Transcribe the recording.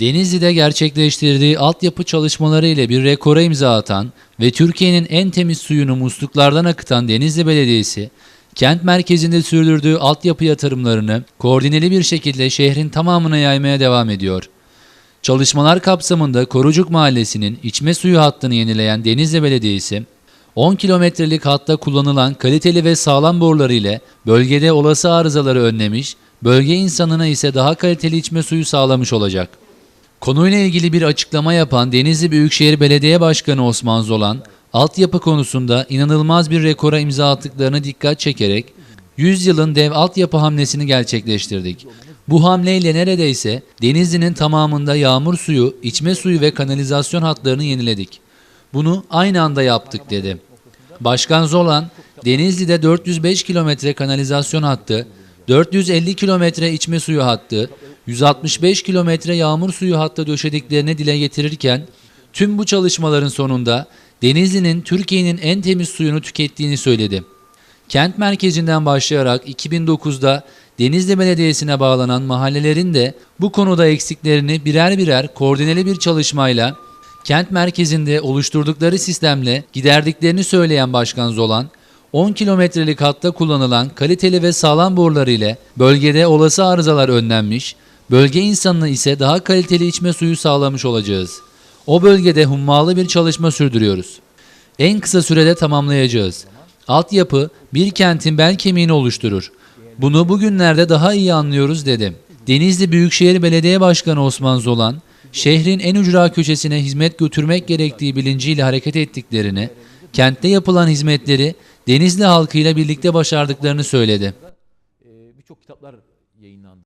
Denizli'de gerçekleştirdiği altyapı çalışmaları ile bir rekora imza atan ve Türkiye'nin en temiz suyunu musluklardan akıtan Denizli Belediyesi, kent merkezinde sürdürdüğü altyapı yatırımlarını koordineli bir şekilde şehrin tamamına yaymaya devam ediyor. Çalışmalar kapsamında Korucuk Mahallesi'nin içme suyu hattını yenileyen Denizli Belediyesi, 10 kilometrelik hatta kullanılan kaliteli ve sağlam boruları ile bölgede olası arızaları önlemiş, bölge insanına ise daha kaliteli içme suyu sağlamış olacak. Konuyla ilgili bir açıklama yapan Denizli Büyükşehir Belediye Başkanı Osman Zolan, altyapı konusunda inanılmaz bir rekora imza attıklarını dikkat çekerek 100 yılın dev altyapı hamlesini gerçekleştirdik. Bu hamleyle neredeyse Denizli'nin tamamında yağmur suyu, içme suyu ve kanalizasyon hatlarını yeniledik. Bunu aynı anda yaptık dedi. Başkan Zolan, Denizli'de 405 kilometre kanalizasyon hattı, 450 kilometre içme suyu hattı, 165 kilometre yağmur suyu hattı döşediklerini dile getirirken, tüm bu çalışmaların sonunda Denizli'nin Türkiye'nin en temiz suyunu tükettiğini söyledi. Kent merkezinden başlayarak 2009'da Denizli Belediyesi'ne bağlanan mahallelerin de bu konuda eksiklerini birer birer koordineli bir çalışmayla kent merkezinde oluşturdukları sistemle giderdiklerini söyleyen Başkan Zolan, 10 kilometrelik hatta kullanılan kaliteli ve sağlam borular ile bölgede olası arızalar önlenmiş, bölge insanına ise daha kaliteli içme suyu sağlamış olacağız. O bölgede hummalı bir çalışma sürdürüyoruz. En kısa sürede tamamlayacağız. Altyapı bir kentin bel kemiğini oluşturur. Bunu bugünlerde daha iyi anlıyoruz dedim. Denizli Büyükşehir Belediye Başkanı Osman Zolan, şehrin en ücra köşesine hizmet götürmek gerektiği bilinciyle hareket ettiklerini, kentte yapılan hizmetleri Denizli halkıyla birlikte başardıklarını söyledi. Ee, birçok kitaplar yayınlandı.